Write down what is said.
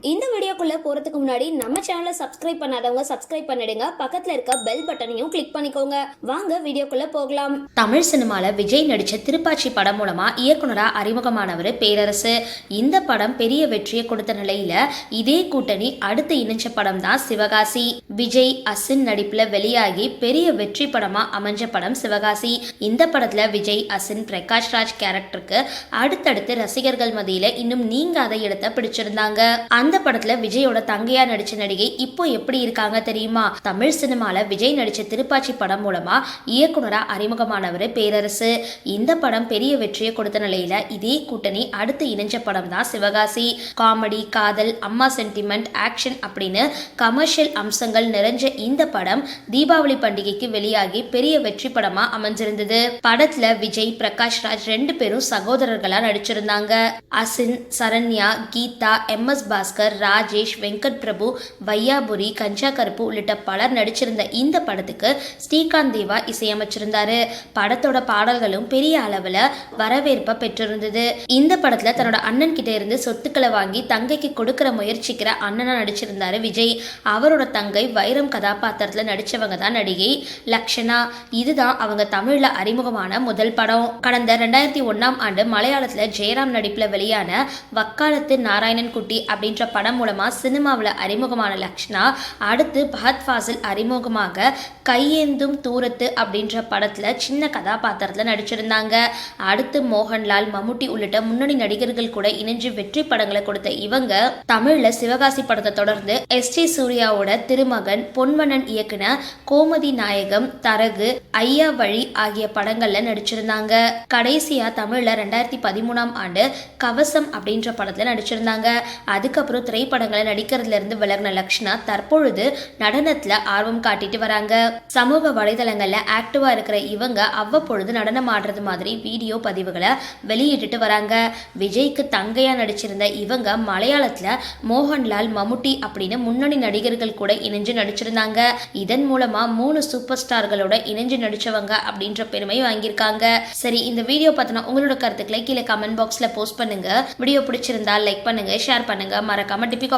இந்த வீடியோக்குள்ளே போறதுக்கு முன்னாடி நம்ம சேனலை சப்ஸ்கிரைப் பண்ணாதவங்க சப்ஸ்கிரைப் பண்ணிடுங்க. பக்கத்துல இருக்க பெல் பட்டனையும் கிளிக் பண்ணிக்கோங்க. வாங்க வீடியோக்குள்ளே போகலாம். தமிழ் சினிமால விஜய் நடிச்ச திருப்பாச்சி படம் மூலமா இயக்குனரா அறிமுகமானவர் பேரரசு. இந்த படம் பெரிய வெற்றியை கொடுத்த நிலையில இதே கூட்டணி அடுத்து இணைஞ்ச படம் தான் சிவகாசி. விஜய் அசின் நடிப்புல வெளியாகி பெரிய வெற்றி படமா அமைஞ்ச படம் சிவகாசி. இந்த படத்துல விஜய் அசின் பிரகாஷ் ராஜ் கேரக்டருக்கு அடுத்தடுத்து ரசிகர்கள் மத்தியில இன்னும் நீங்காத இடத்தை பிடிச்சிருந்தாங்க. அந்த படத்தில் விஜயோட தங்கையா நடிச்ச நடிகை இப்போ எப்படி இருக்காங்க தெரியுமா? தமிழ் சினிமால விஜய் நடிச்ச திருப்பாச்சி படம் மூலமா இயக்குனரா அறிமுகமானவர் பேரரசு. இந்த படம் பெரிய வெற்றியை கொடுத்த நிலையில இதே கூட்டணி அடுத்து இணைஞ்ச படம் தான் சிவகாசி. காமெடி காதல் அம்மா சென்டிமெண்ட் ஆக்ஷன் அப்படின்னு கமர்ஷியல் அம்சங்கள் நிறைஞ்ச இந்த படம் தீபாவளி பண்டிகைக்கு வெளியாகி பெரிய வெற்றி படமா அமைஞ்சிருந்தது. படத்துல விஜய் பிரகாஷ் ராஜ் ரெண்டு பேரும் சகோதரர்களா நடிச்சிருந்தாங்க. அசின் சரண்யா கீதா எம் எஸ் பாஸ்கர் ராஜேஷ் வெங்கட் பிரபு வையாபுரி கஞ்சா கருப்பு உள்ளிட்ட பலர் நடிச்சிருந்த இந்த படத்துக்கு ஸ்ரீகாந்த் தேவா இசையமைச்சிருந்தாரு. படத்தோட பாடல்களும் பெரிய அளவில் வரவேற்பை பெற்றிருந்தது. இந்த படத்தில் தன்னோட அண்ணன் கிட்ட இருந்து சொத்துக்களை வாங்கி தங்கைக்கு கொடுக்கிற முயற்சிக்கிற அண்ணனா நடிச்சிருந்தாரு விஜய். அவரோட தங்கை வைரம் கதாபாத்திரத்தில் நடித்தவங்க தான் நடிகை லக்ஷனா. இதுதான் அவங்க தமிழில் அறிமுகமான முதல் படம். கடந்த ரெண்டாயிரத்தி ஒன்றாம் ஆண்டு மலையாளத்தில் ஜெயராம் நடிப்பில் வெளியான வக்காலத்து நாராயணன் குட்டி அப்படின்ற படம் மூலமா சினிமாவில் அறிமுகமான லக்ஷ்னா அடுத்து பஹத் ஃபாசில் அறிமுகமாக கையேந்தும் தூரத்து அப்படின்ற படத்தில் சின்ன கதாபாத்திரத்தில் நடிச்சிருந்தாங்க. அடுத்து மோகன்லால் மம்முட்டி உள்ளிட்ட முன்னணி நடிகர்கள் கூட இணைஞ்சு வெற்றி படங்களை கொடுத்த இவங்க தமிழில் சிவகாசி படத்தை தொடர்ந்து எஸ் டி சூர்யாவோட திருமகன் பொன்மணன் இயக்குன கோமதி நாயகம் தரகு ஐயா வழி ஆகிய படங்கள்ல நடிச்சிருந்தாங்க. கடைசியா தமிழ்ல ரெண்டாயிரத்தி பதிமூணாம் ஆண்டு கவசம் அப்படின்ற படத்துல நடிச்சிருந்தாங்க. அதுக்கப்புறம் திரைப்படங்களை நடிக்கிறதுல இருந்து விலகின லக்ஷ்னா தற்பொழுது நடனத்துல ஆர்வம் காட்டிட்டு வராங்க. சமூக வலைதளங்கள்ல ஆக்டிவா இருக்கிற இவங்க அவ்வப்பொழுது நடனம் ஆடுறது மாதிரி வீடியோ பதிவுகளை வெளியிட்டுட்டு வராங்க. விஜய்க்கு தங்கையா நடிச்சிருந்த இவங்க மலையாளத்துல மோகன்லால் மம்முட்டி அப்படின்னு முன்னணி நடிகர்கள் கூட இணைஞ்சு நடிச்சிருந்தாங்க. இதன் மூலமா மூணு சூப்பர் ஸ்டார்களோட இணைஞ்சு நடிச்சவங்க அப்படின்ற பெருமை வாங்கியிருக்காங்க. சரி இந்த வீடியோ பத்தின உங்களோட கருத்துக்களை கீழே கமெண்ட் பாக்ஸ்ல போஸ்ட் பண்ணுங்க. வீடியோ பிடிச்சிருந்தா லைக் பண்ணுங்க ஷேர் பண்ணுங்க. மறக்காம டிபிகா